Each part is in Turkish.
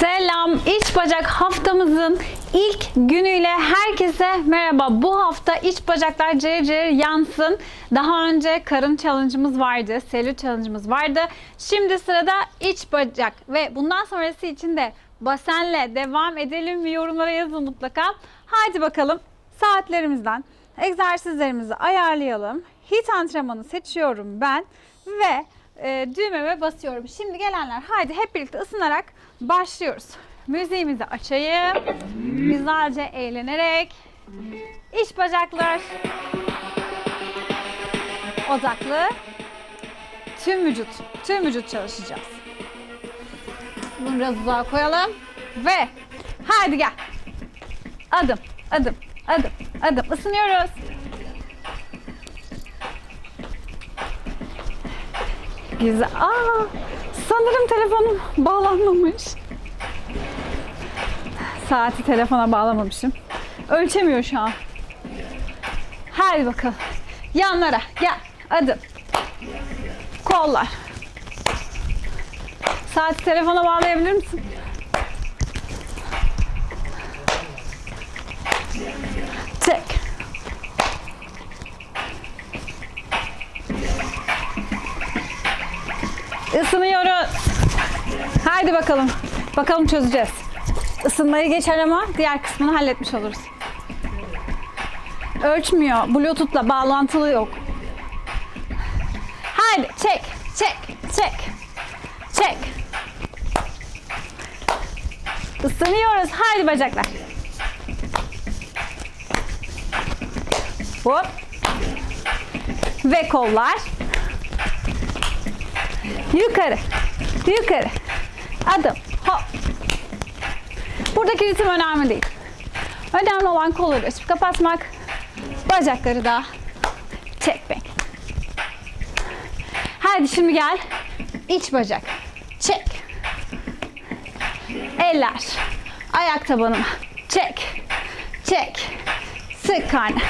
Selam. İç bacak haftamızın ilk günüyle herkese merhaba. Bu hafta iç bacaklar cayır cayır yansın. Daha önce karın challenge'ımız vardı, selülit challenge'ımız vardı. Şimdi sırada iç bacak ve bundan sonrası için de basenle devam edelim mi yorumlara yazın mutlaka. Haydi bakalım saatlerimizden egzersizlerimizi ayarlayalım. Hit antrenmanı seçiyorum ben ve e, düğmeme basıyorum. Şimdi gelenler haydi hep birlikte ısınarak başlıyoruz. Müziğimizi açayım. Güzelce eğlenerek. İç bacaklar odaklı. Tüm vücut, tüm vücut çalışacağız. Bunu biraz uzağa koyalım. Ve haydi gel. Adım, adım, adım, adım. Isınıyoruz. Güzel. Aa, sanırım telefonum bağlanmamış. Saati telefona bağlamamışım. Ölçemiyor şu an. Hadi bakalım. Yanlara gel. Adım. Kollar. Saati telefona bağlayabilir misin? Çek. Isınıyoruz. Haydi bakalım. Bakalım çözeceğiz. Isınmayı geçer ama diğer kısmını halletmiş oluruz. Ölçmüyor. Bluetooth'la bağlantılı yok. Haydi çek, çek, çek, çek. Isınıyoruz. Haydi bacaklar. Hop. Ve kollar. Yukarı. Yukarı. Adım. Hop. Buradaki ritim önemli değil. Önemli olan kolları açıp kapatmak. Bacakları da çekmek. Hadi şimdi gel. İç bacak. Çek. Eller. Ayak tabanıma. Çek. Çek. Sık karnı.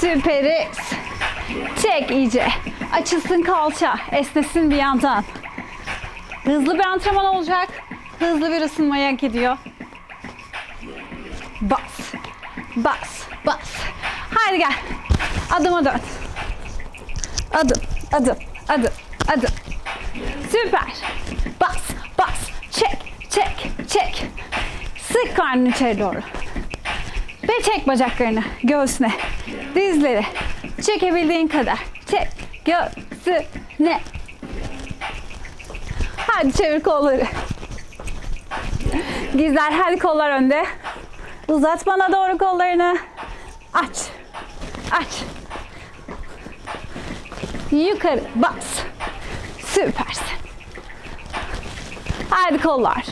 Süperiz. Çek iyice. Açılsın kalça. Esnesin bir yandan. Hızlı bir antrenman olacak. Hızlı bir ısınmaya gidiyor. Bas. Bas. Bas. Haydi gel. Adıma dön. Adım. Adım. Adım. Adım. Süper. Bas. Bas. Çek. Çek. Çek. Sık karnını içeri doğru. Ve çek bacaklarını göğsüne. Dizleri. Çekebildiğin kadar. Çek. Göğsüne. Hadi çevir kolları. Güzel. Hadi kollar önde. Uzat bana doğru kollarını. Aç. Aç. Yukarı bas. Süpersin. Hadi kollar.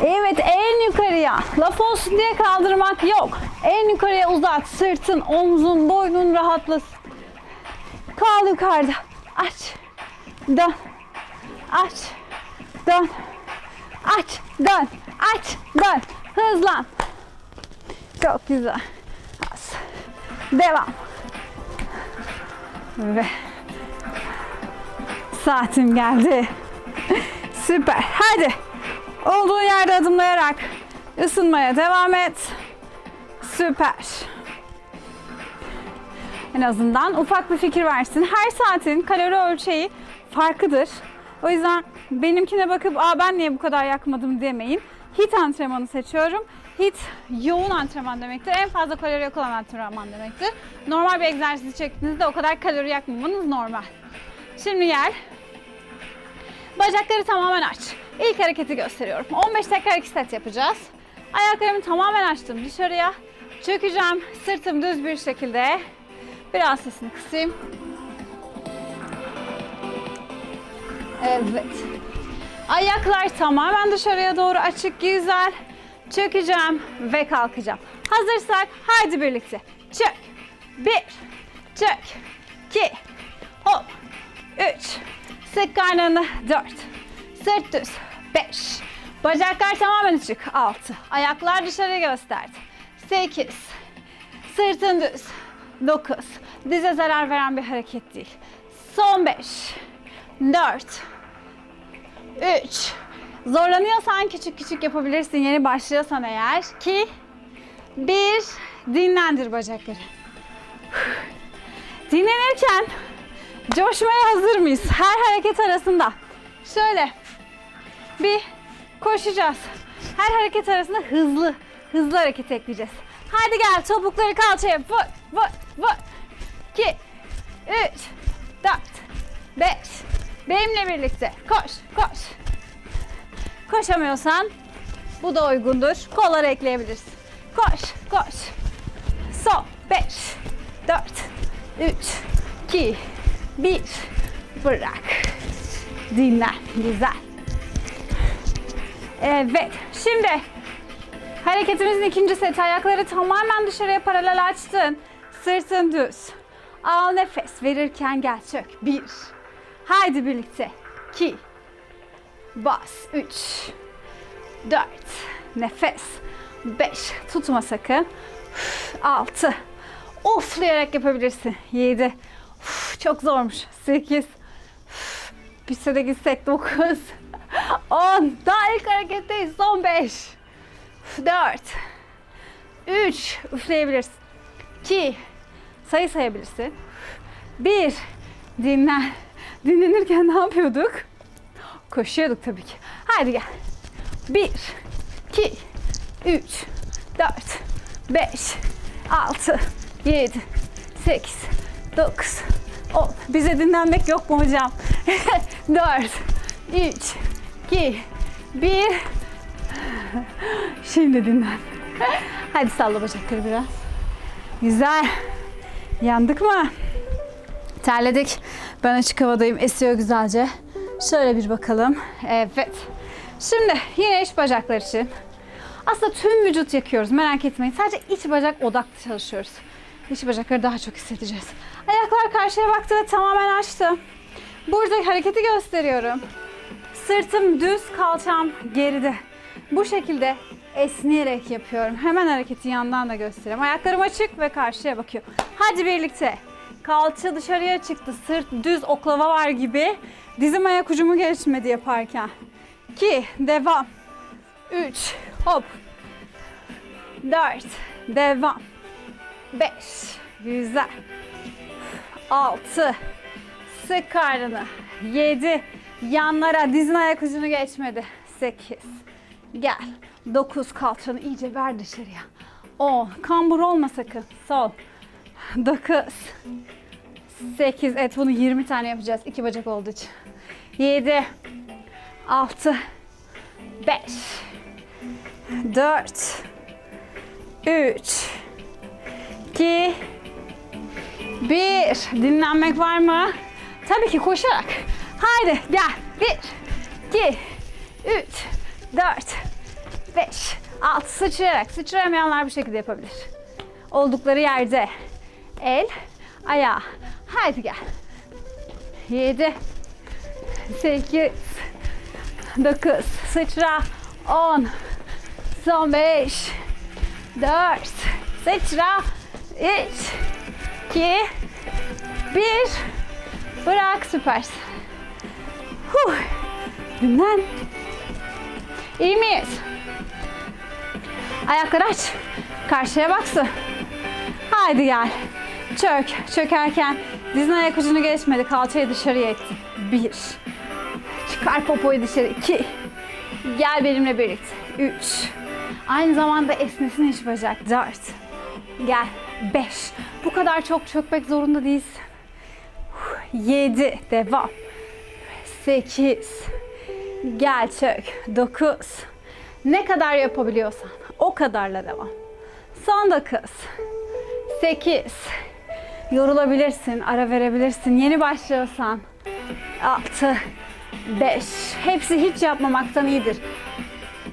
Evet en yukarıya. Laf olsun diye kaldırmak yok. En yukarıya uzat. Sırtın, omzun, boynun rahatlasın. Kal yukarıda. Aç. Dön. Aç. Dön. Aç. Dön. Aç. Dön. Hızlan. Çok güzel. Az. Devam. Ve saatim geldi. Süper. Hadi. Olduğun yerde adımlayarak ısınmaya devam et. Süper. En azından ufak bir fikir versin. Her saatin kalori ölçeği farklıdır. O yüzden benimkine bakıp Aa, ben niye bu kadar yakmadım demeyin. HIT antrenmanı seçiyorum. HIT yoğun antrenman demektir. En fazla kalori yak olan antrenman demektir. Normal bir egzersiz çektiğinizde o kadar kalori yakmamanız normal. Şimdi gel. Bacakları tamamen aç. İlk hareketi gösteriyorum. 15 tekrar 2 set yapacağız. Ayaklarımı tamamen açtım dışarıya. Çökeceğim. Sırtım düz bir şekilde. Biraz sesini kısayım. Evet. Ayaklar tamamen dışarıya doğru açık, güzel. Çökeceğim ve kalkacağım. Hazırsak haydi birlikte. Çök. Bir. Çök. İki. Hop. Üç. Sık karnını. Dört. Sırt düz. Beş. Bacaklar tamamen açık. Altı. Ayaklar dışarı gösterdi. Sekiz. Sırtın düz. Dokuz. Dize zarar veren bir hareket değil. Son beş. Dört. 3. Zorlanıyorsan küçük küçük yapabilirsin yeni başlıyorsan eğer. 2. 1. Dinlendir bacakları. Dinlenirken coşmaya hazır mıyız? Her hareket arasında. Şöyle bir koşacağız. Her hareket arasında hızlı, hızlı hareket ekleyeceğiz. Hadi gel topukları kalçaya vur, vur, vur. 2, 3, 4, 5. Benimle birlikte koş, koş. Koşamıyorsan bu da uygundur. Kolları ekleyebilirsin. Koş, koş. Son 5, 4, 3, 2, 1. Bırak. Dinlen. Güzel. Evet. Şimdi hareketimizin ikinci seti. Ayakları tamamen dışarıya paralel açtın. Sırtın düz. Al nefes. Verirken gel çök. Bir. Haydi birlikte. İki. Bas. Üç. Dört. Nefes. Beş. Tutma sakın. Üf, Altı. Oflayarak yapabilirsin. Yedi. Uf, çok zormuş. Sekiz. Üf, Bitse de gitsek 9 10 Daha ilk hareketteyiz. Son 5 4 3 Üfleyebilirsin. 2 Sayı sayabilirsin. 1 Dinlen. Dinlenirken ne yapıyorduk? Koşuyorduk tabii ki. Haydi gel. 1 2 3 4 5 6 7 8 9 10 Bize dinlenmek yok mu hocam? 4 3 2 1 Şimdi dinlen. Hadi salla bacakları biraz. Güzel. Yandık mı? Terledik. Ben açık havadayım. Esiyor güzelce. Şöyle bir bakalım. Evet. Şimdi yine iç bacaklar için. Aslında tüm vücut yakıyoruz. Merak etmeyin. Sadece iç bacak odaklı çalışıyoruz. İç bacakları daha çok hissedeceğiz. Ayaklar karşıya baktı ve tamamen açtım. Burada hareketi gösteriyorum. Sırtım düz, kalçam geride. Bu şekilde esneyerek yapıyorum. Hemen hareketi yandan da göstereyim. Ayaklarım açık ve karşıya bakıyor. Hadi birlikte. Kalça dışarıya çıktı. Sırt düz oklava var gibi. Dizim ayak ucumu geçmedi yaparken. 2. Devam. 3. Hop. 4. Devam. 5. Güzel. 6. Sık karnını. 7. Yanlara dizin ayak ucunu geçmedi. 8. Gel. 9 kalçanı iyice ver dışarıya. 10. Kambur olma sakın. Sol. 9. 8. Evet bunu 20 tane yapacağız. İki bacak olduğu için. 7. 6. 5. 4. 3. 2. 1. Dinlenmek var mı? Tabii ki koşarak. Haydi gel. 1, 2, 3, 4, 5, 6. Sıçrayarak. Sıçrayamayanlar bu şekilde yapabilir. Oldukları yerde. El, ayağı. Haydi gel. 7, 8, 9, sıçra. 10, son 5, 4, sıçra. 3, 2, 1, bırak süpersin. Huh. Dinlen. İyi miyiz? Ayakları aç. Karşıya baksın. Haydi gel. Çök. Çökerken dizin ayak ucunu geçmedi. Kalçayı dışarıya ettin. Bir. Çıkar popoyu dışarı. İki. Gel benimle birlikte. Üç. Aynı zamanda esnesin iç bacak. Dört. Gel. Beş. Bu kadar çok çökmek zorunda değilsin. Yedi. Devam. 8 Gel çök. 9 Ne kadar yapabiliyorsan o kadarla devam. Son 9 8 Yorulabilirsin, ara verebilirsin. Yeni başlıyorsan 6 5 Hepsi hiç yapmamaktan iyidir.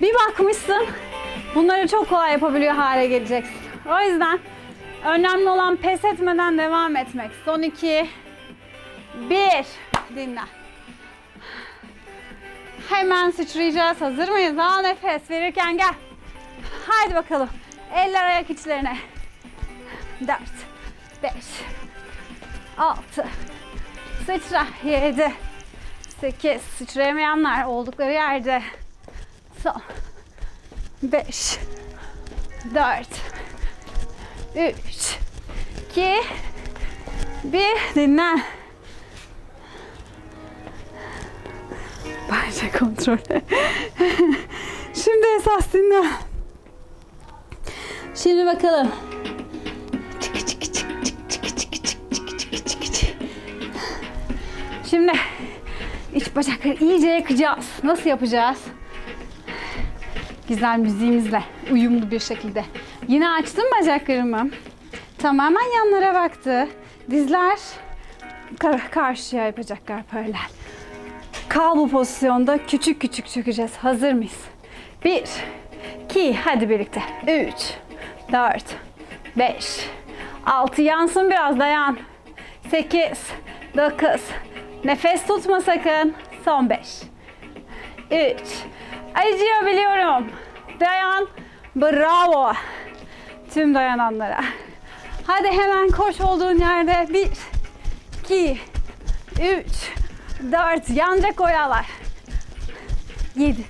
Bir bakmışsın bunları çok kolay yapabiliyor hale geleceksin. O yüzden önemli olan pes etmeden devam etmek. Son 2 1 Dinlen. Hemen sıçrayacağız. Hazır mıyız? Al nefes verirken gel. Haydi bakalım. Eller ayak içlerine. 4, 5, 6, sıçra. 7, 8. Sıçrayamayanlar oldukları yerde. Son. 5. 4. 3. 2. 1. Dinlen. Bence kontrol. Şimdi esas dinlen. Şimdi bakalım. Şimdi iç bacakları iyice yakacağız. Nasıl yapacağız? Güzel müziğimizle uyumlu bir şekilde. Yine açtım bacaklarımı. Tamamen yanlara baktı. Dizler kar- karşıya yapacaklar paralel. Kal bu pozisyonda küçük küçük çökeceğiz. Hazır mıyız? 1, 2, hadi birlikte. 3, 4, 5, 6, yansın biraz dayan. 8, 9, nefes tutma sakın. Son 5, 3, acıyor biliyorum. Dayan, bravo. Tüm dayananlara. Hadi hemen koş olduğun yerde. 1, 2, 3, 4, yanacak oyalar. 7,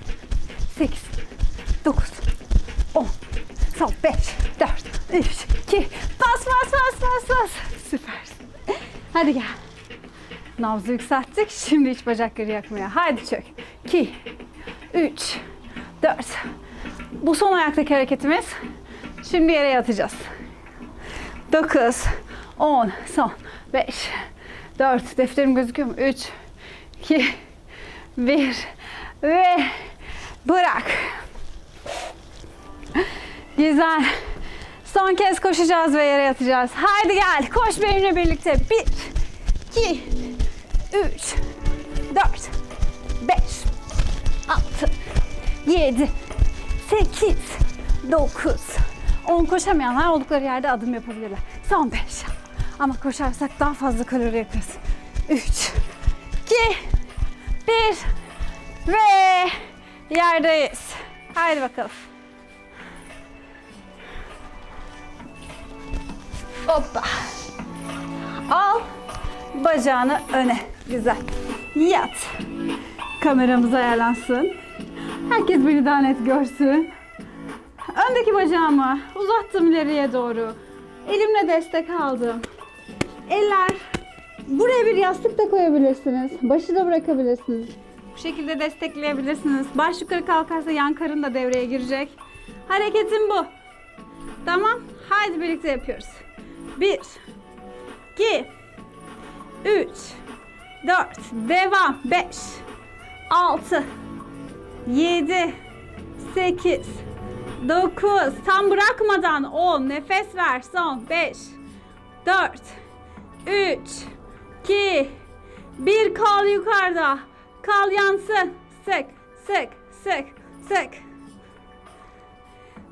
8, 9, 10, son 5, 4, 3, 2, bas bas bas bas bas. Süpersin. Hadi gel. Nabzı yükselttik. Şimdi iç bacakları yakmaya. Haydi çök. 2, 3, 4. Bu son ayaktaki hareketimiz. Şimdi yere yatacağız. 9, 10, son 5, 4, defterim gözüküyor mu? 3, 2, 1 ve bırak. Güzel. Son kez koşacağız ve yere yatacağız. Haydi gel. Koş benimle birlikte. 1, 2, 3, 4, 5, 6, 7, 8, 9, 10 koşamayanlar oldukları yerde adım yapabilirler. Son 5. Ama koşarsak daha fazla kalori yakarız. 3, 2, 1 ve yerdeyiz. Haydi bakalım. Hoppa. Bacağını öne. Güzel. Yat. Kameramız ayarlansın. Herkes beni daha net görsün. Öndeki bacağımı uzattım ileriye doğru. Elimle destek aldım. Eller buraya bir yastık da koyabilirsiniz. Başı da bırakabilirsiniz. Bu şekilde destekleyebilirsiniz. Baş yukarı kalkarsa yan karın da devreye girecek. Hareketim bu. Tamam. Haydi birlikte yapıyoruz. 1 2 3 4 Devam. 5 6 7 8 9 Tam bırakmadan 10 Nefes ver. Son 5 4 3 2 1 Kal yukarıda. Kal yansın. Sık sık sık sık.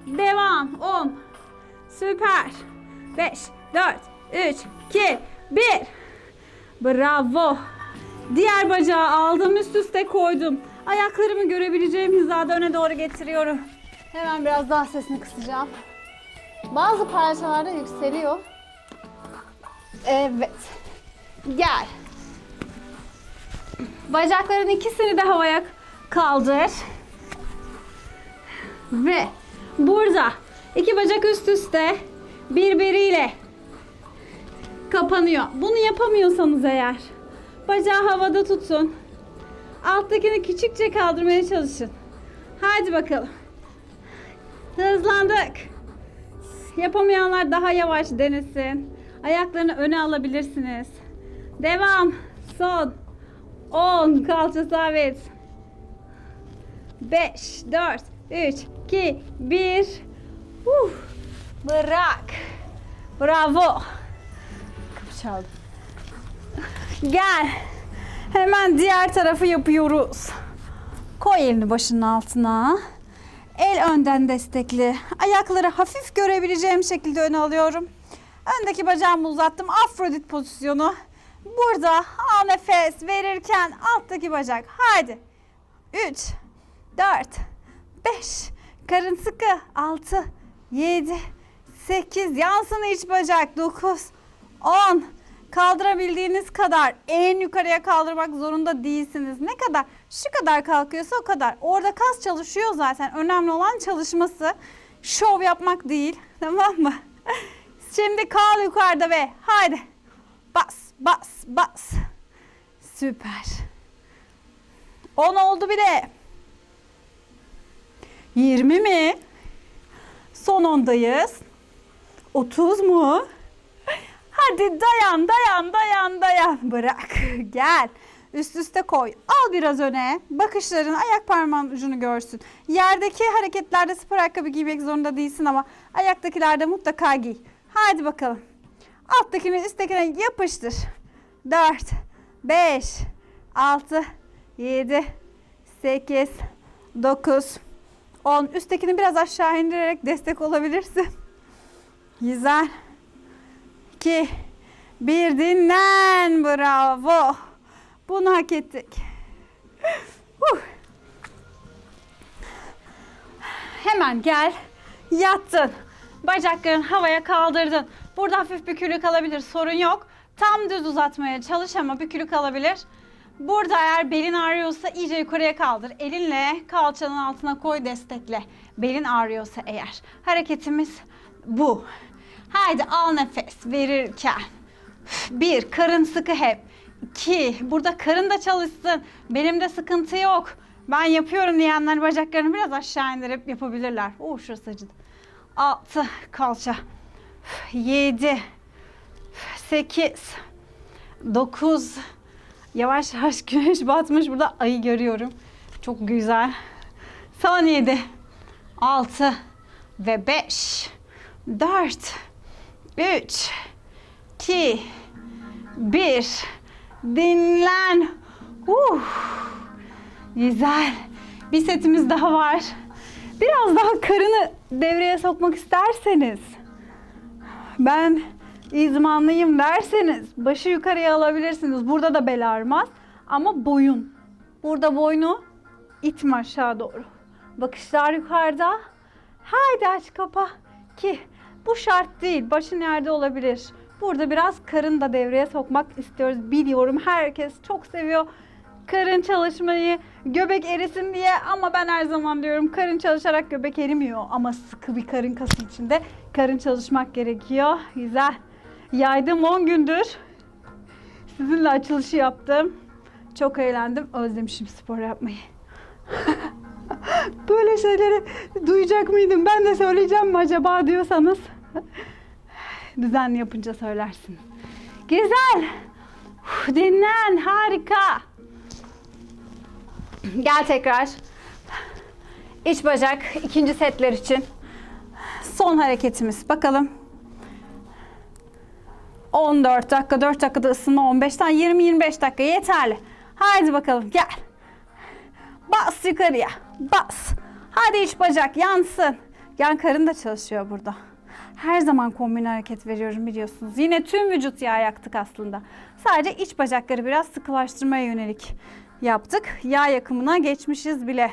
Devam. 10 Süper. 5 4 3 2 1 Bravo. Diğer bacağı aldım üst üste koydum. Ayaklarımı görebileceğim hizada öne doğru getiriyorum. Hemen biraz daha sesini kısacağım. Bazı parçalarda yükseliyor. Evet. Gel. Bacakların ikisini de havaya kaldır. Ve burada iki bacak üst üste birbiriyle kapanıyor. Bunu yapamıyorsanız eğer bacağı havada tutun. Alttakini küçükçe kaldırmaya çalışın. Hadi bakalım. Hızlandık. Yapamayanlar daha yavaş denesin. Ayaklarını öne alabilirsiniz. Devam. Son. 10. Kalça sabit. 5, 4, 3, 2, 1. Uh. Bırak. Bravo. Kapı çaldı. Gel. Hemen diğer tarafı yapıyoruz. Koy elini başının altına. El önden destekli. Ayakları hafif görebileceğim şekilde öne alıyorum. Öndeki bacağımı uzattım. Afrodit pozisyonu. Burada al nefes verirken alttaki bacak. Haydi. 3, 4, 5. Karın sıkı. 6, 7, 8. Yansın iç bacak. 9, 10. Kaldırabildiğiniz kadar en yukarıya kaldırmak zorunda değilsiniz. Ne kadar? Şu kadar kalkıyorsa o kadar. Orada kas çalışıyor zaten. Önemli olan çalışması. Şov yapmak değil. Tamam mı? Şimdi kal yukarıda ve haydi. Bas, bas, bas. Süper. 10 oldu bile. 20 mi? Son ondayız. 30 mu? Hadi dayan, dayan, dayan, dayan. Bırak. Gel. Üst üste koy. Al biraz öne. Bakışların ayak parmağın ucunu görsün. Yerdeki hareketlerde spor ayakkabı giymek zorunda değilsin ama ayaktakilerde mutlaka giy. Hadi bakalım. Alttakini üsttekine yapıştır. 4, 5, 6, 7, 8, 9, 10. Üsttekini biraz aşağı indirerek destek olabilirsin. Güzel. 2, 1 dinlen. Bravo. Bunu hak ettik. Huh. Hemen gel. Yattın. Bacaklarını havaya kaldırdın. Burada hafif bükülük alabilir. Sorun yok. Tam düz uzatmaya çalış ama bükülük alabilir. Burada eğer belin ağrıyorsa iyice yukarıya kaldır. Elinle kalçanın altına koy destekle. Belin ağrıyorsa eğer. Hareketimiz bu. Haydi al nefes verirken. Bir, karın sıkı hep. İki, burada karın da çalışsın. Belimde sıkıntı yok. Ben yapıyorum diyenler bacaklarını biraz aşağı indirip yapabilirler. Oo şurası acıdı. Altı, kalça. Yedi, sekiz, dokuz. Yavaş yavaş güneş batmış. Burada ayı görüyorum. Çok güzel. Son yedi, altı ve beş, dört, üç, iki, bir. Dinlen. Uh. Güzel. Bir setimiz daha var. Biraz daha karını devreye sokmak isterseniz, ben izmanlıyım derseniz başı yukarıya alabilirsiniz. Burada da bel ağrımaz. Ama boyun. Burada boynu itme aşağı doğru. Bakışlar yukarıda. Haydi aç kapa. Ki bu şart değil. Başın yerde olabilir. Burada biraz karın da devreye sokmak istiyoruz. Biliyorum herkes çok seviyor karın çalışmayı, göbek erisin diye ama ben her zaman diyorum karın çalışarak göbek erimiyor ama sıkı bir karın kası içinde karın çalışmak gerekiyor. Güzel. Yaydım 10 gündür. Sizinle açılışı yaptım. Çok eğlendim. Özlemişim spor yapmayı. Böyle şeyleri duyacak mıydım? Ben de söyleyeceğim mi acaba diyorsanız düzenli yapınca söylersiniz. Güzel. Uf, Dinlen. Harika. Gel tekrar. İç bacak ikinci setler için. Son hareketimiz. Bakalım. 14 dakika, 4 dakikada ısınma 15 tane 20-25 dakika yeterli. Haydi bakalım gel. Bas yukarıya. Bas. Hadi iç bacak yansın. Yan karın da çalışıyor burada. Her zaman kombin hareket veriyorum biliyorsunuz. Yine tüm vücut yağı yaktık aslında. Sadece iç bacakları biraz sıkılaştırmaya yönelik yaptık. Yağ yakımına geçmişiz bile.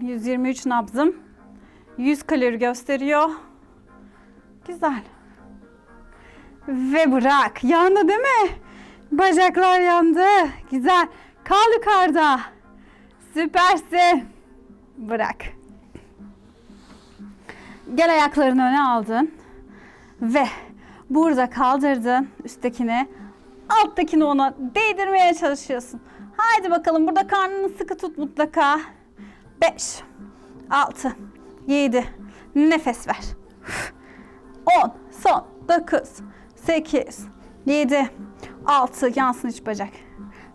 123 nabzım. 100 kalori gösteriyor. Güzel. Ve bırak. Yandı değil mi? Bacaklar yandı. Güzel. Kal yukarıda. Süpersin. Bırak. Gel ayaklarını öne aldın. Ve burada kaldırdın üsttekini. Alttakini ona değdirmeye çalışıyorsun. Haydi bakalım burada karnını sıkı tut mutlaka. 5, 6, 7, nefes ver. 10, son, 9, 8, 7, 6, yansın iç bacak.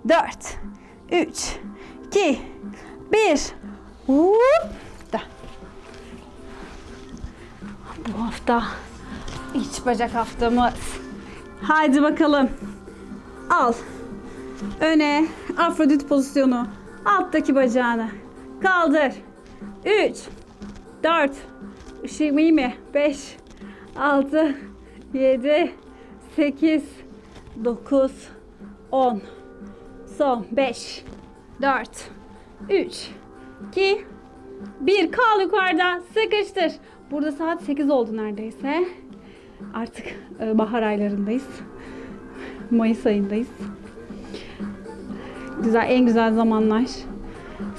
4, 3, 2, 1. Hop. Bu hafta iç bacak haftamız. Haydi bakalım. Al. Öne. Afrodit pozisyonu. Alttaki bacağını. Kaldır. 3 4 Işığım iyi mi? 5 6 7 8 9 10 Son 5 4 3 2 1 Kal yukarıda. Sıkıştır. Burada saat 8 oldu neredeyse. Artık e, bahar aylarındayız. Mayıs ayındayız. Güzel, en güzel zamanlar.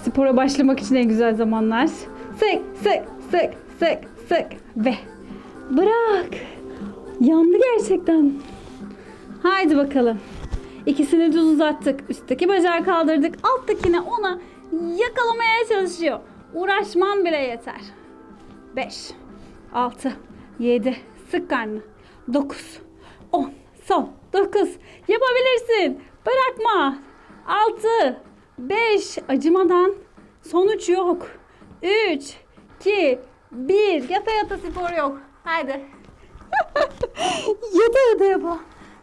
Spora başlamak için en güzel zamanlar. Sık, sık, sık, sık, sık ve bırak. Yandı gerçekten. Haydi bakalım. İkisini düz uzattık. Üstteki bacağı kaldırdık. Alttakine ona yakalamaya çalışıyor. Uğraşmam bile yeter. 5, 6, 7, sık karnını. 9, 10, son, 9. Yapabilirsin. Bırakma. 6, 5, acımadan. Sonuç yok. 3, 2, 1. Yata yata spor yok. Haydi. yata yata yapa.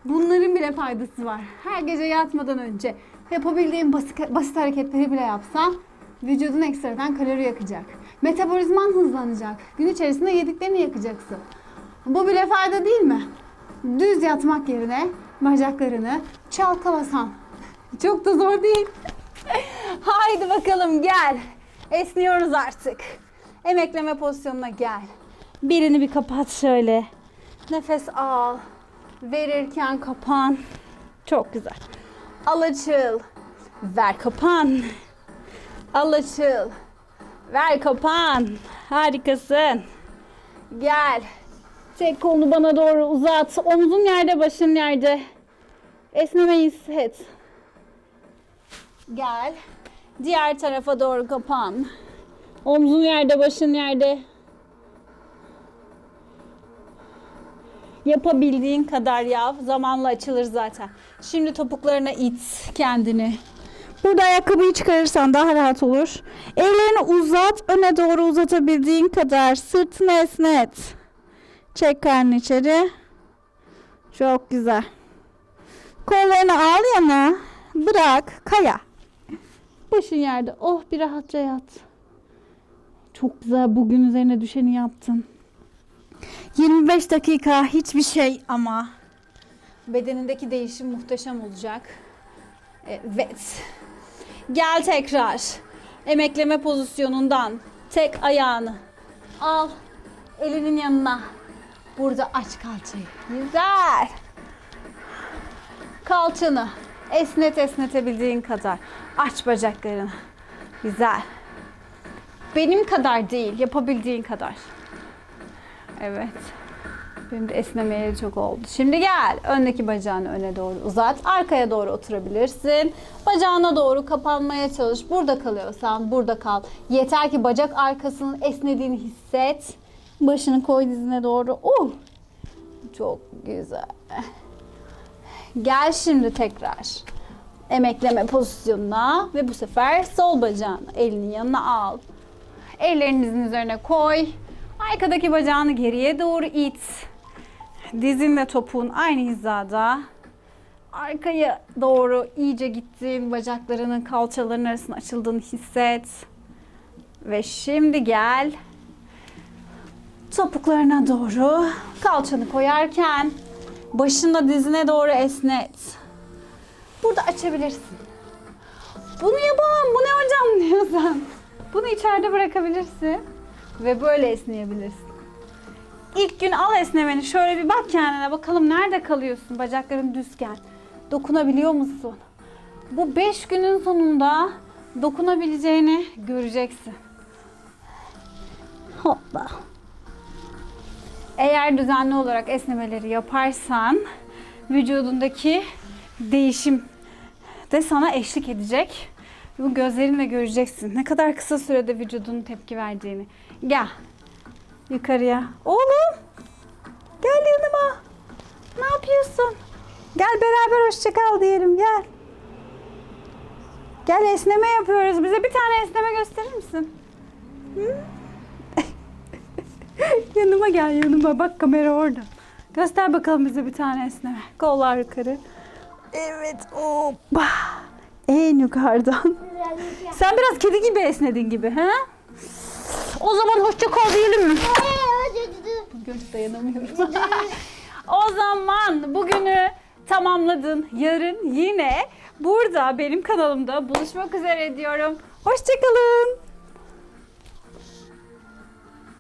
Bunların bile faydası var. Her gece yatmadan önce yapabildiğin basit, basit hareketleri bile yapsan vücudun ekstradan kalori yakacak. Metabolizman hızlanacak. Gün içerisinde yediklerini yakacaksın. Bu bile fayda değil mi? Düz yatmak yerine bacaklarını çalkalasan. Çok da zor değil. Haydi bakalım gel. Esniyoruz artık. Emekleme pozisyonuna gel. Birini bir kapat şöyle. Nefes al. Verirken kapan. Çok güzel. Al açıl. Ver kapan. Al açıl. Ver kapan. Harikasın. Gel. Tek kolunu bana doğru uzat. Omzun yerde, başın yerde. Esnemeyi hisset. Gel. Diğer tarafa doğru kapan. Omzun yerde, başın yerde. Yapabildiğin kadar yap. Zamanla açılır zaten. Şimdi topuklarına it kendini. Burada ayakkabıyı çıkarırsan daha rahat olur. Ellerini uzat. Öne doğru uzatabildiğin kadar. Sırtını esnet. Çek karnını içeri. Çok güzel. Kollarını al yana. Bırak. Kaya. Başın yerde. Oh bir rahatça yat. Çok güzel. Bugün üzerine düşeni yaptın. 25 dakika hiçbir şey ama bedenindeki değişim muhteşem olacak. Evet. Gel tekrar. Emekleme pozisyonundan tek ayağını al. Elinin yanına. Burada aç kalçayı. Güzel. Kalçanı esnet esnetebildiğin kadar. Aç bacaklarını. Güzel. Benim kadar değil, yapabildiğin kadar. Evet. Benim de esnemeye çok oldu. Şimdi gel. Öndeki bacağını öne doğru uzat. Arkaya doğru oturabilirsin. Bacağına doğru kapanmaya çalış. Burada kalıyorsan burada kal. Yeter ki bacak arkasının esnediğini hisset. Başını koy dizine doğru. Uh! Çok güzel. Gel şimdi tekrar. Emekleme pozisyonuna ve bu sefer sol bacağını elinin yanına al. Ellerinizin üzerine koy. Arkadaki bacağını geriye doğru it. Dizinle topuğun aynı hizada. Arkaya doğru iyice gittin. Bacaklarının kalçaların arasında açıldığını hisset. Ve şimdi gel. Topuklarına doğru kalçanı koyarken başında dizine doğru esnet. Burada açabilirsin. Bunu yapamam, bu ne hocam diyorsan. Bunu içeride bırakabilirsin ve böyle esneyebilirsin. İlk gün al esnemeni şöyle bir bak kendine bakalım nerede kalıyorsun bacakların düzken. Dokunabiliyor musun? Bu 5 günün sonunda dokunabileceğini göreceksin. Hoppa. Eğer düzenli olarak esnemeleri yaparsan vücudundaki değişim de sana eşlik edecek. Bu gözlerinle göreceksin. Ne kadar kısa sürede vücudunun tepki verdiğini. Gel. Yukarıya. Oğlum. Gel yanıma. Ne yapıyorsun? Gel beraber hoşça kal diyelim. Gel. Gel esneme yapıyoruz. Bize bir tane esneme gösterir misin? Hı? yanıma gel yanıma. Bak kamera orada. Göster bakalım bize bir tane esneme. Kollar yukarı. Evet. Hoppa. En yukarıdan. Sen biraz kedi gibi esnedin gibi. He? O zaman hoşça kal diyelim mi? Bugün dayanamıyorum. o zaman bugünü tamamladın. Yarın yine burada benim kanalımda buluşmak üzere diyorum. Hoşçakalın.